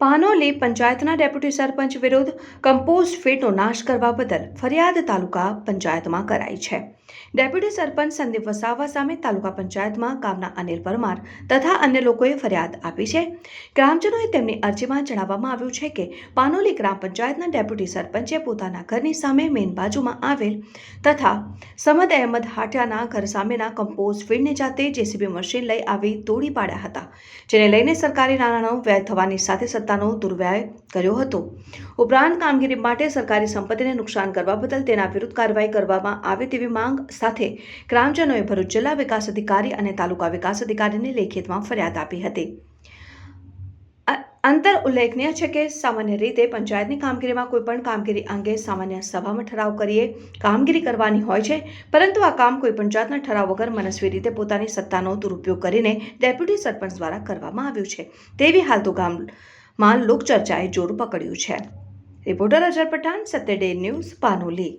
પાનોલી પંચાયતના ડેપ્યુટી સરપંચ વિરુદ્ધ કમ્પોઝ ફીડનો નાશ કરવા બદલ ફરિયાદ તાલુકા પંચાયતમાં કરાઈ છે. ડેપ્યુટી સરપંચ સંદીપ વસાવા સામે તાલુકા પંચાયતમાં ગામના અનિલ પરમાર તથા અન્ય લોકોએ ફરિયાદ આપી છે. ગ્રામજનોએ તેમની અરજીમાં જણાવવામાં આવ્યું છે કે પાનોલી ગ્રામ પંચાયતના ડેપ્યુટી સરપંચે પોતાના ઘરની સામે મેન બાજુમાં આવેલ તથા સમદ અહેમદ હાટિયાના ઘર સામેના કમ્પોઝ ફીડને જાતે જેસીબી મશીન લઈ આવી તોડી પાડ્યા હતા, જેને લઈને સરકારી નાણાંનો વ્યય થવાની સાથે સત્તાનો દુર્વ્યય કર્યો હતો. ઉપરાંત કામગીરી માટે સરકારી સંપત્તિને નુકસાન કરવા બદલ તેના વિરુદ્ધ કાર્યવાહી કરવામાં આવે તેવી માંગ સાથે ગ્રામજનોએ ભરૂચ જિલ્લા વિકાસ અધિકારી અને તાલુકા વિકાસ અધિકારીને લેખિતમાં ફરિયાદ આપી હતી. અંતર ઉલ્લેખનીય છે કે સામાન્ય રીતે પંચાયતની કામગીરીમાં કોઈપણ કામગીરી અંગે સામાન્ય સભામાં ઠરાવ કરીએ, કામગીરી કરવાની હોય છે, પરંતુ આ કામ કોઈ પણ જાતના ઠરાવ વગર મનસ્વી રીતે પોતાની સત્તાનો દુરુપયોગ કરીને ડેપ્યુટી સરપંચ દ્વારા કરવામાં આવ્યું છે. તેવી હાલ તો ગામમાં લોકચર્ચાએ જોર પકડ્યું છે. Reporter Azhar Pathan Satya day news Panoli.